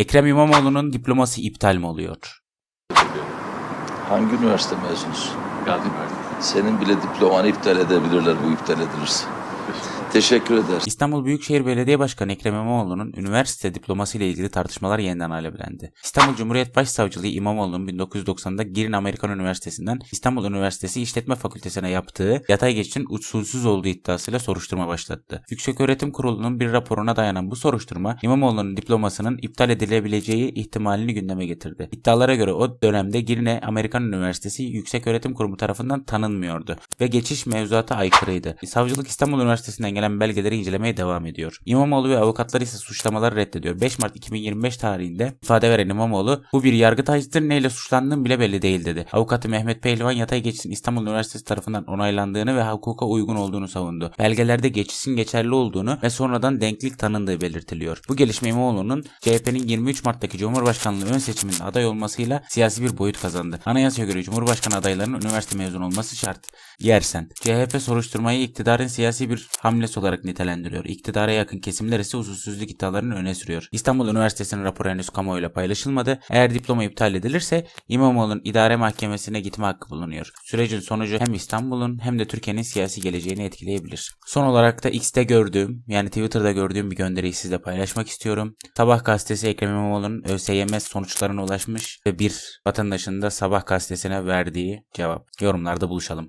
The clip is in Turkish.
Ekrem İmamoğlu'nun diploması iptal mi oluyor? Hangi üniversite mezunusun? Gazi Üniversitesi. Senin bile diplomanı iptal edebilirler bu iptal edilirse. Teşekkür ederiz. İstanbul Büyükşehir Belediye Başkanı Ekrem İmamoğlu'nun üniversite diploması ile ilgili tartışmalar yeniden alevlendi. İstanbul Cumhuriyet Başsavcılığı İmamoğlu'nun 1990'da Girin Amerikan Üniversitesi'nden İstanbul Üniversitesi İşletme Fakültesine yaptığı yatay geçişin usulsüz olduğu iddiasıyla soruşturma başlattı. Yükseköğretim Kurulu'nun bir raporuna dayanan bu soruşturma İmamoğlu'nun diplomasının iptal edilebileceği ihtimalini gündeme getirdi. İddialara göre o dönemde Girne Amerikan Üniversitesi Yükseköğretim Kurumu tarafından tanınmıyordu ve geçiş mevzuata aykırıydı. Savcılık İstanbul Üniversitesi'nden gelen belgeleri incelemeye devam ediyor. İmamoğlu ve avukatları ise suçlamaları reddediyor. 5 Mart 2025 tarihinde ifade veren İmamoğlu bu bir yargıtaçtır neyle suçlandığım bile belli değil dedi. Avukatı Mehmet Pehlivan yatay geçişin İstanbul Üniversitesi tarafından onaylandığını ve hukuka uygun olduğunu savundu. Belgelerde geçişin geçerli olduğunu ve sonradan denklik tanındığı belirtiliyor. Bu gelişme İmamoğlu'nun CHP'nin 23 Mart'taki Cumhurbaşkanlığı ön seçiminde aday olmasıyla siyasi bir boyut kazandı. Anayasaya göre Cumhurbaşkanı adaylarının üniversite mezunu olması şart. Yersen. CHP soruşturmayı iktidarın siyasi bir hamlesi olarak nitelendiriyor. İktidara yakın kesimler ise usulsüzlük iddialarını öne sürüyor. İstanbul Üniversitesi'nin raporu henüz kamuoyuyla paylaşılmadı. Eğer diploma iptal edilirse İmamoğlu'nun idare mahkemesine gitme hakkı bulunuyor. Sürecin sonucu hem İstanbul'un hem de Türkiye'nin siyasi geleceğini etkileyebilir. Son olarak da X'te gördüğüm yani Twitter'da gördüğüm bir gönderiyi sizle paylaşmak istiyorum. Sabah gazetesi Ekrem İmamoğlu'nun ÖSYM sonuçlarına ulaşmış ve bir vatandaşın da Sabah gazetesine verdiği cevap. Yorumlarda buluşalım.